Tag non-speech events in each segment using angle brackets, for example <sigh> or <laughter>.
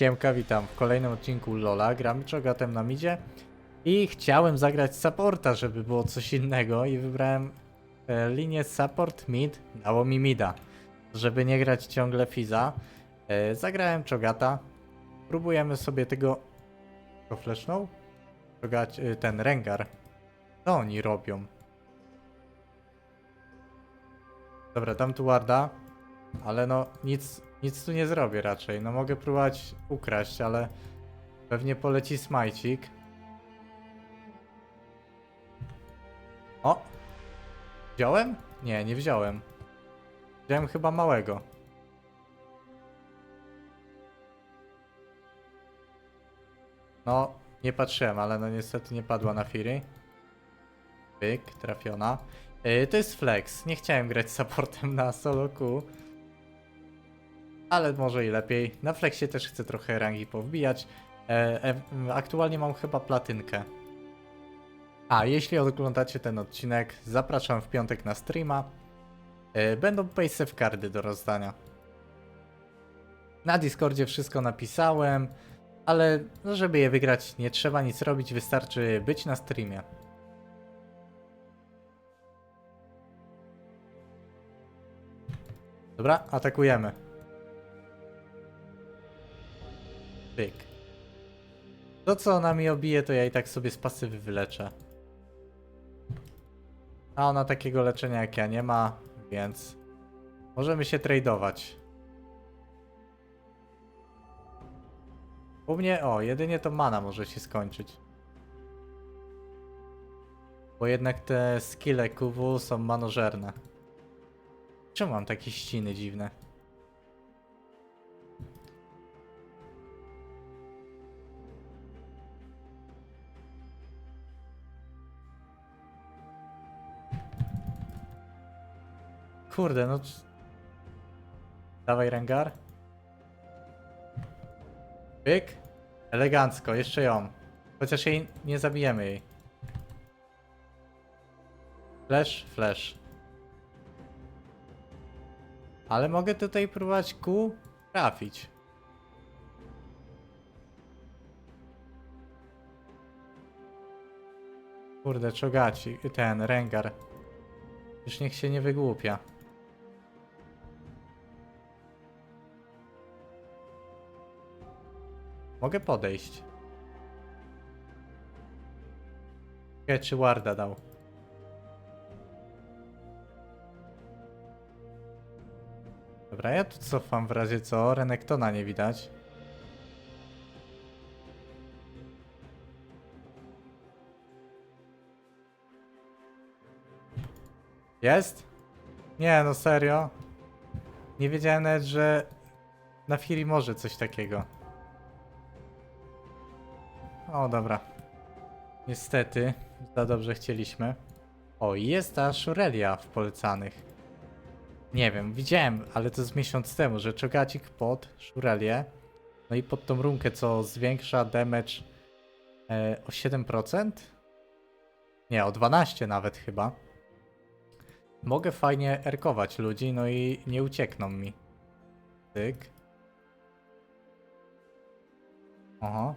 Siemka, witam w kolejnym odcinku Lola. Gramy czogatem na midzie i chciałem zagrać supporta, żeby było coś innego i wybrałem e, linię support mid, dało mi mida. Żeby nie grać ciągle Fiza, e, zagrałem czogata. Próbujemy sobie tego... To flashnął? Czogać, e, ten Rengar. Co oni robią? Dobra, dam tu warda. Ale no, nic, nic tu nie zrobię raczej. No mogę próbować ukraść, ale pewnie poleci smajcik. O! Wziąłem? Nie, nie wziąłem. Wziąłem chyba małego. No, nie patrzyłem, ale no niestety nie padła na Fury. Pyk, trafiona. Yy, to jest flex. Nie chciałem grać supportem na solo Q. Ale może i lepiej. Na flexie też chcę trochę rangi powbijać. E, e, aktualnie mam chyba platynkę. A, jeśli oglądacie ten odcinek, zapraszam w piątek na streama. E, będą paysafe kardy do rozdania. Na Discordzie wszystko napisałem, ale no, żeby je wygrać nie trzeba nic robić, wystarczy być na streamie. Dobra, atakujemy. Pyk. To co ona mi obije, to ja i tak sobie z pasywy wyleczę. A ona takiego leczenia jak ja nie ma, więc możemy się tradeować. U mnie, o, jedynie to mana może się skończyć. Bo jednak te skille QW są manożerne. Czemu mam takie ściny dziwne? Kurde, no... Dawaj Rengar. Pyk. Elegancko, jeszcze ją. Chociaż jej nie zabijemy jej. Flash, flash. Ale mogę tutaj próbować Q trafić. Kurde, czogaci, ten Rengar. Już niech się nie wygłupia. Mogę podejść. Ciekawe, czy Warda dał. Dobra, ja tu cofam w razie co. Renektona nie widać. Jest? Nie, no serio. Nie wiedziałem nawet, że na Fury może coś takiego. O, dobra. Niestety, za dobrze chcieliśmy. O, jest ta Shurelia w polecanych. Nie wiem, widziałem, ale to z miesiąc temu, że czogacik pod Shurelię. No i pod tą runkę, co zwiększa damage e, o 7%? Nie, o 12 nawet chyba. Mogę fajnie erkować ludzi, no i nie uciekną mi. Tyk. Oho.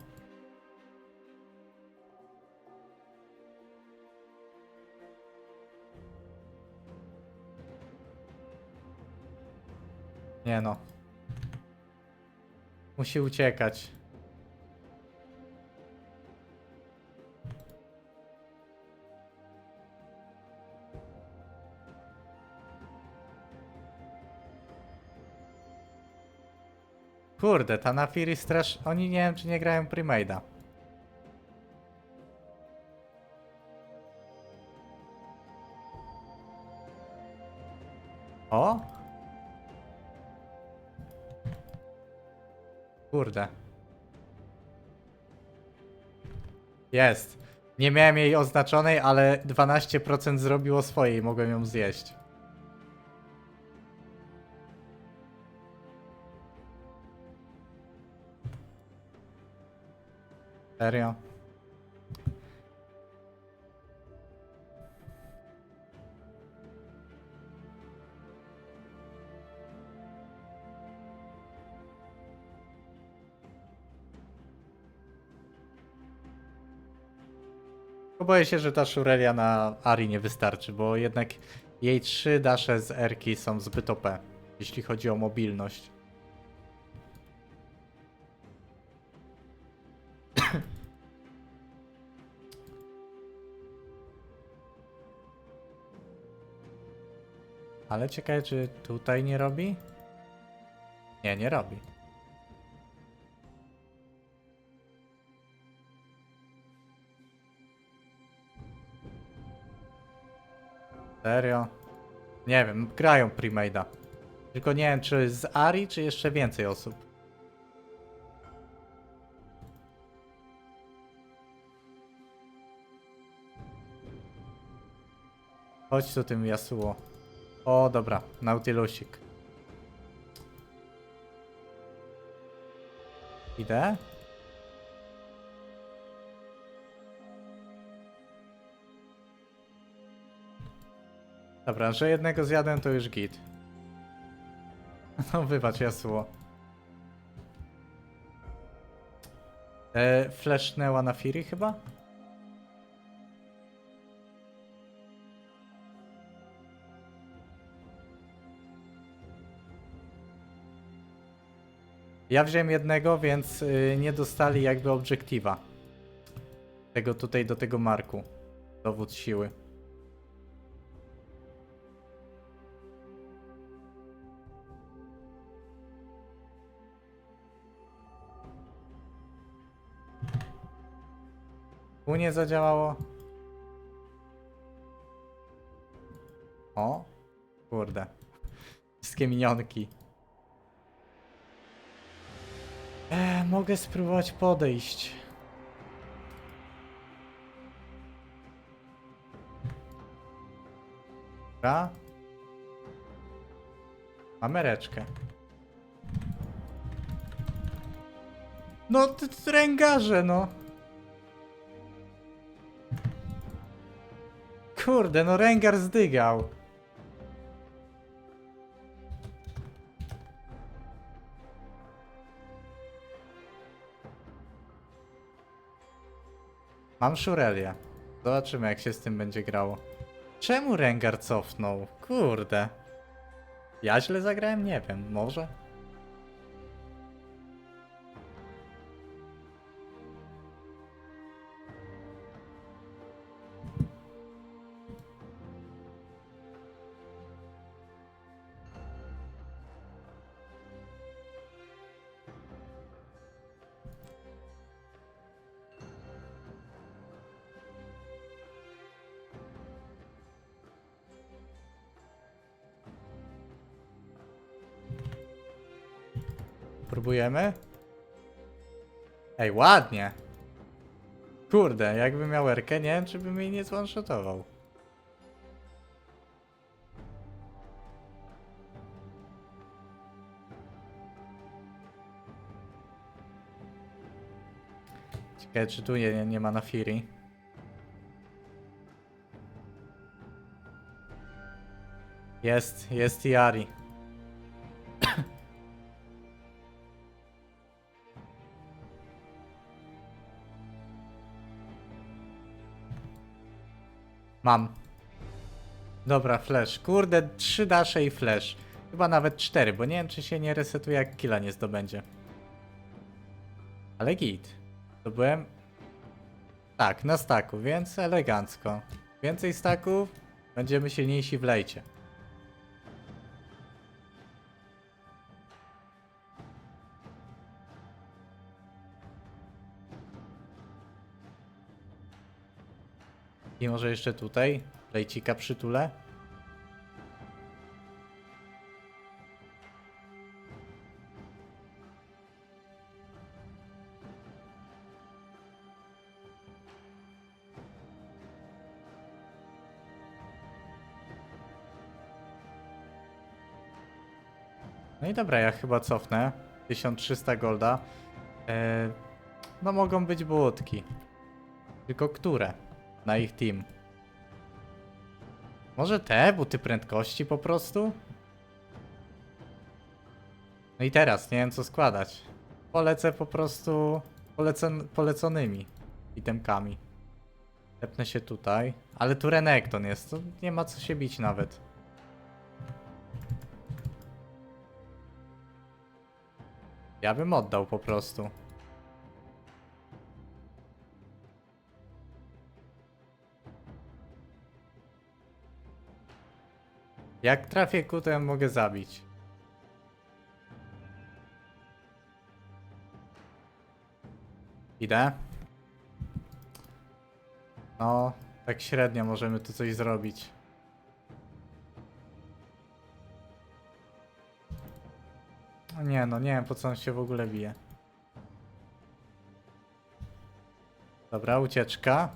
Nie no. Musi uciekać. Kurde, ta Nafiri Strash, oni nie wiem czy nie grają Primade'a. Kurde. Jest. Nie miałem jej oznaczonej, ale 12% zrobiło swojej, mogłem ją zjeść. Serio? Boję się, że ta Shurelia na Ari nie wystarczy, bo jednak jej trzy dasze z Erki są zbyt OP, jeśli chodzi o mobilność. <coughs> Ale ciekawe, czy tutaj nie robi? Nie, nie robi. Serio? Nie wiem, grają Premade'a. Tylko nie wiem, czy z Ari, czy jeszcze więcej osób. Chodź tu tym Yasuo. O, dobra, Nautilusik. Idę? Dobra, że jednego zjadłem to już git. <laughs> No wybacz, Yasuo. E, flashnęła na Fury chyba? Ja wziąłem jednego, więc y, nie dostali jakby obiektywa. Tego tutaj do tego marku. Dowód siły. Tu nie zadziałało. O, kurde. Wszystkie minionki. E, mogę spróbować podejść. Dobra. Mamy reczkę. No, ty, ty no. Kurde, no ręgar zdygał. Mam Shurelię. Zobaczymy jak się z tym będzie grało. Czemu Rengar cofnął? Kurde. Ja źle zagrałem? Nie wiem, może? Próbujemy? Ej, ładnie. Kurde, jakbym miał erkę, nie wiem, czy bym jej nie zwanshotował. Ciekawe, czy tu nie, nie ma na Fury. Jest, jest Yari. Mam. Dobra, flash. Kurde, trzy dasze i flash. Chyba nawet cztery, bo nie wiem, czy się nie resetuje, jak killa nie zdobędzie. Ale git. Zdobyłem... Tak, na staku, więc elegancko. Więcej staków, będziemy silniejsi w lejcie. I może jeszcze tutaj lejcika przytulę? No i dobra, ja chyba cofnę. 1300 golda. E, no mogą być budki. Tylko które? Na ich team. Może te buty prędkości po prostu? No i teraz nie wiem co składać. Polecę po prostu polecon poleconymi itemkami. Tepnę się tutaj. Ale tu Renekton jest, to nie ma co się bić nawet. Ja bym oddał po prostu. Jak trafię ku, to ja mogę zabić. Idę. No, tak średnio możemy tu coś zrobić. No nie, no nie wiem po co on się w ogóle bije. Dobra, ucieczka.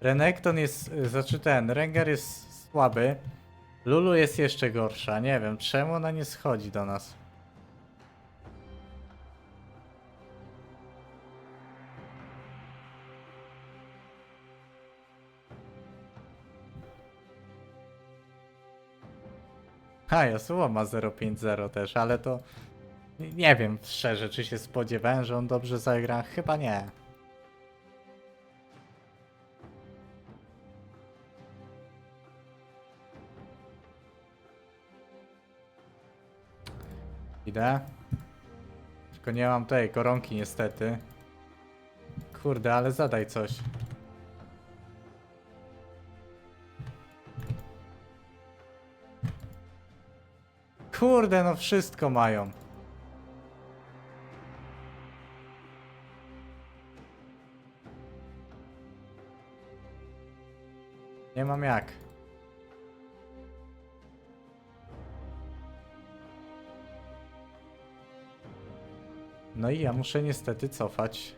Renekton jest, znaczy ten, Rengar jest słaby. Lulu jest jeszcze gorsza, nie wiem czemu ona nie schodzi do nas. A, Yasuo ma 0.50 też, ale to nie wiem szczerze, czy się spodziewałem, że on dobrze zagra. Chyba nie. Idę. Tylko nie mam tej koronki niestety. Kurde, ale zadaj coś. Kurde, no wszystko mają. Nie mam jak. No i ja muszę niestety cofać.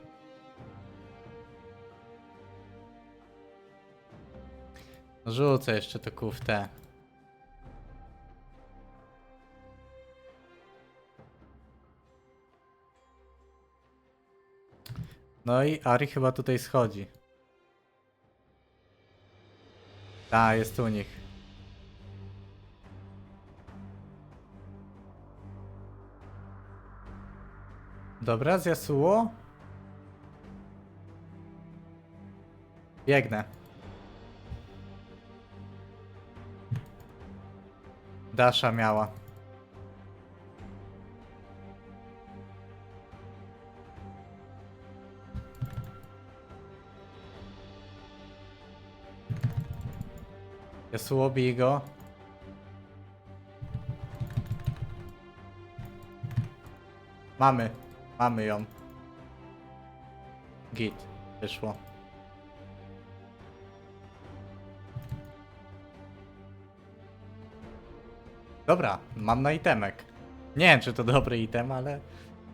Rzucę jeszcze to kuftę. No i Ari chyba tutaj schodzi. Ta, jest u nich. Dobra, z. Biegnę. Dasha miała. Yasuo bij go. Mamy. Mamy ją. Git. Wyszło. Dobra, mam na itemek. Nie wiem, czy to dobry item, ale...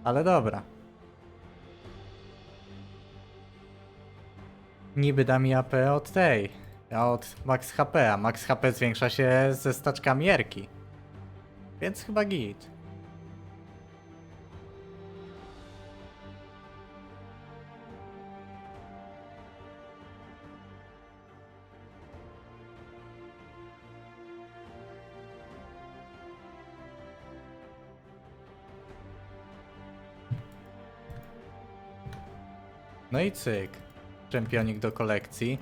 Ale dobra. Niby da mi AP od tej. Od max HP, a max HP zwiększa się ze staczkami Erki. Więc chyba git. No i cyk. Czempionik do kolekcji.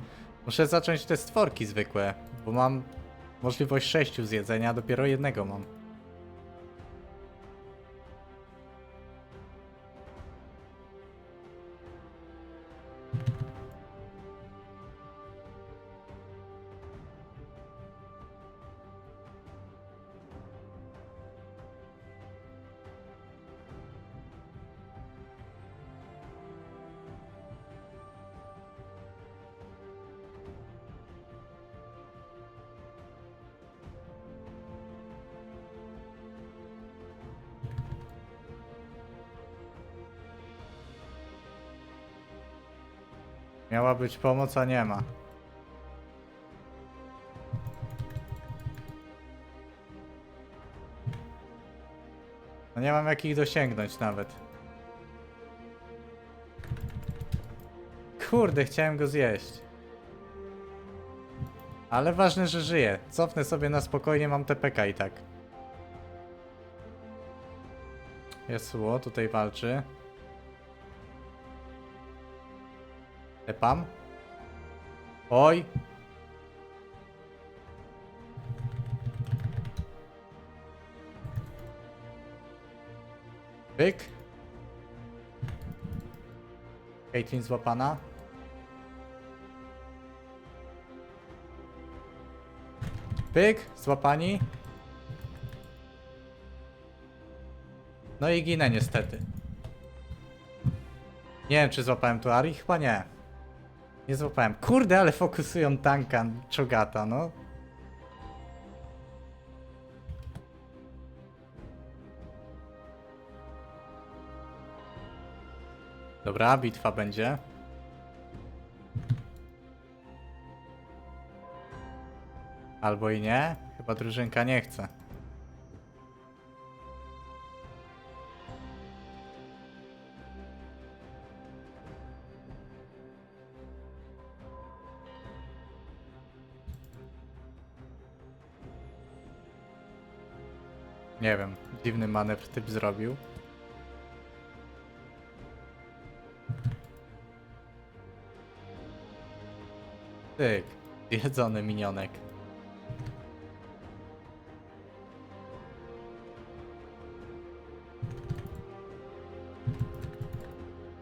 Muszę zacząć te stworki zwykłe, bo mam możliwość sześciu zjedzenia, a dopiero jednego mam. Miała być pomoc, a nie ma. No nie mam jak ich dosięgnąć nawet. Kurde, chciałem go zjeść. Ale ważne, że żyje. Cofnę sobie na spokojnie, mam TPK i tak. Yasuo tutaj walczy. Tepam. Oj. Pyk. Caitlyn złapana. Pyk, złapani. No i ginę niestety. Nie wiem, czy złapałem tu Ari? Chyba nie. Nie złapałem. Kurde, ale fokusują tanka Czogata, no. Dobra, bitwa będzie. Albo i nie. Chyba drużynka nie chce. Nie wiem, dziwny manewr typ zrobił. Tyk, jedzony minionek.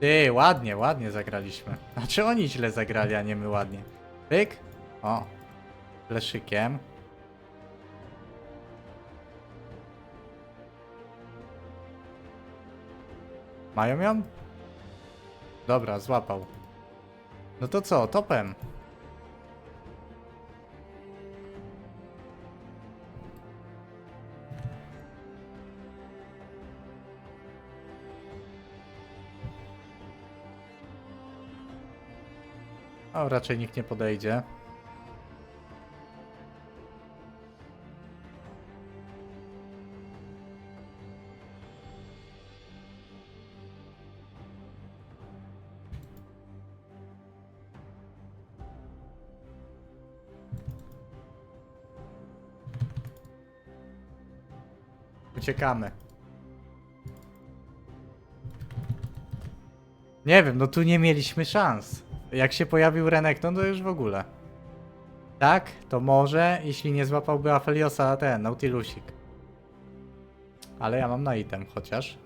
Ty, ładnie, ładnie zagraliśmy. Znaczy oni źle zagrali, a nie my ładnie. Pyk. O. Leszykiem. Mają ją? Dobra, złapał. No to co, topem. O, raczej nikt nie podejdzie. Uciekamy. Nie wiem, no tu nie mieliśmy szans. Jak się pojawił Renekton, to już w ogóle. Tak, to może, jeśli nie złapałby Afeliosa ten, Nautilusik. Ale ja mam na item chociaż.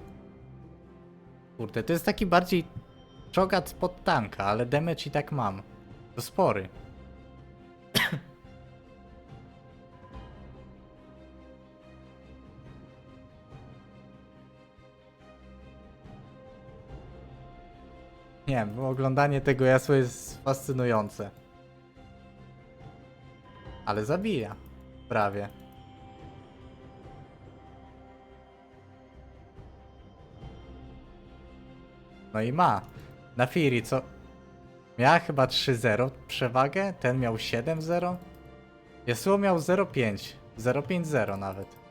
Kurde, to jest taki bardziej czogat pod tanka, ale damage i tak mam. To spory. Nie wiem, bo oglądanie tego jasła jest fascynujące. Ale zabija. Prawie. No i ma. Na Firi co? Miała chyba 3-0 przewagę, ten miał 7-0. Yasuo miał 0-5. 0-5-0 nawet.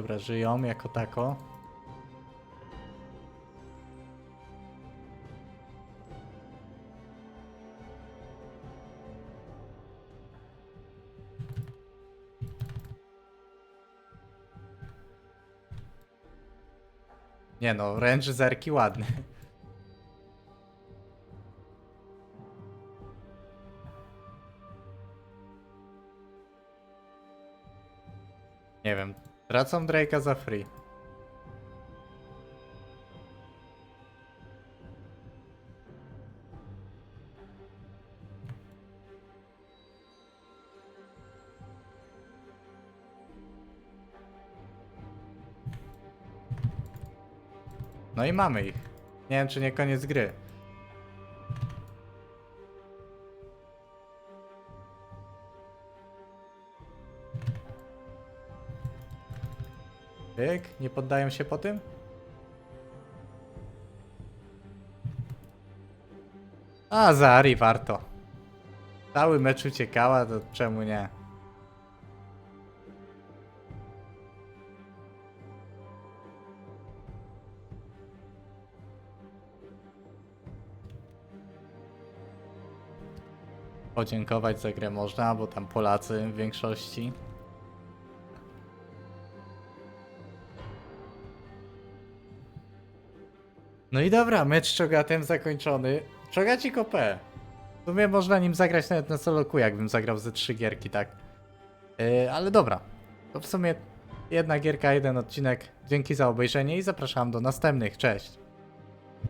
Dobra, żyją jako tako. Nie no, range zerki ładny. Tracą Drake'a za free. No i mamy ich. Nie wiem, czy nie koniec gry. Pyk, nie poddają się po tym? A, za Ari warto. Cały mecz uciekała, to czemu nie? Podziękować za grę można, bo tam Polacy w większości. No i dobra, mecz z Czogatem zakończony. Czogacik OP. W sumie można nim zagrać nawet na soloku, jakbym zagrał ze trzy gierki, tak. Yy, ale dobra. To w sumie jedna gierka, jeden odcinek. Dzięki za obejrzenie i zapraszam do następnych. Cześć.